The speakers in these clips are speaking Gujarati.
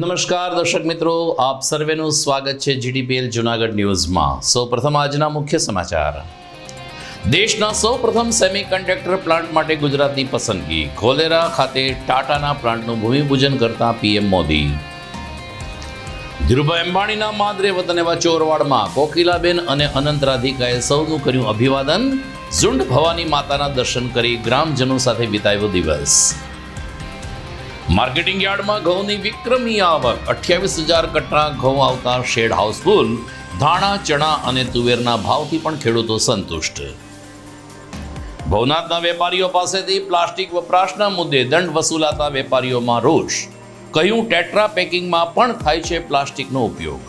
નમસ્કાર દર્શક મિત્રો, આપ સર્વેનું સ્વાગત છે જીડીપીએલ જુનાગઢ ન્યૂઝમાં. સૌપ્રથમ આજના મુખ્ય સમાચાર. દેશના સૌપ્રથમ સેમિકન્ડક્ટર પ્લાન્ટ માટે ગુજરાતની પસંદગી. ખોલેરા ખાતે ટાટાના પ્લાન્ટનું ભૂમિપૂજન કરતા પીએમ મોદી. ધીરુભાઈ અંબાણીના માદરે વતન એવા ચોરવાડમાં કોકિલાબેન અને અનંત રાધિકાએ સૌનું કર્યું અભિવાદન. ઝુંડ ભવાની માતાના દર્શન કરી ગ્રામજનો સાથે વિતાવ્યો દિવસ. માર્કેટિંગ યાર્ડમાં ઘઉંની વિક્રમી આવક. અઠ્યાવીસ હજાર કટ્ટા ઘઉં આવતા શેડ હાઉસફુલ. ધાણા, ચણા અને તુવેરના ભાવથી પણ ખેડૂતો સંતુષ્ટ. ભવનાથના વેપારીઓ પાસેથી પ્લાસ્ટિક વપરાશના મુદ્દે દંડ વસૂલાતા વેપારીઓમાં રોષ. કહ્યું, ટેટ્રા પેકિંગમાં પણ થાય છે પ્લાસ્ટિકનો ઉપયોગ.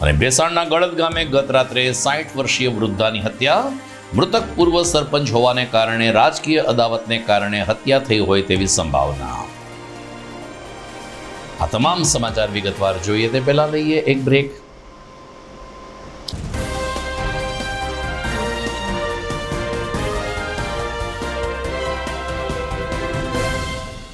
અને ભેસાણના ગળદ ગામે ગત રાત્રે સાઠ વર્ષીય વૃદ્ધાની હત્યા. મૃતક પૂર્વ સરપંચ હોવાને કારણે રાજકીય અદાવતને કારણે હત્યા થઈ હોય તેવી સંભાવના. આ તમામ સમાચાર વિગતવાર જોઈએ તે પહેલા લઈએ એક બ્રેક.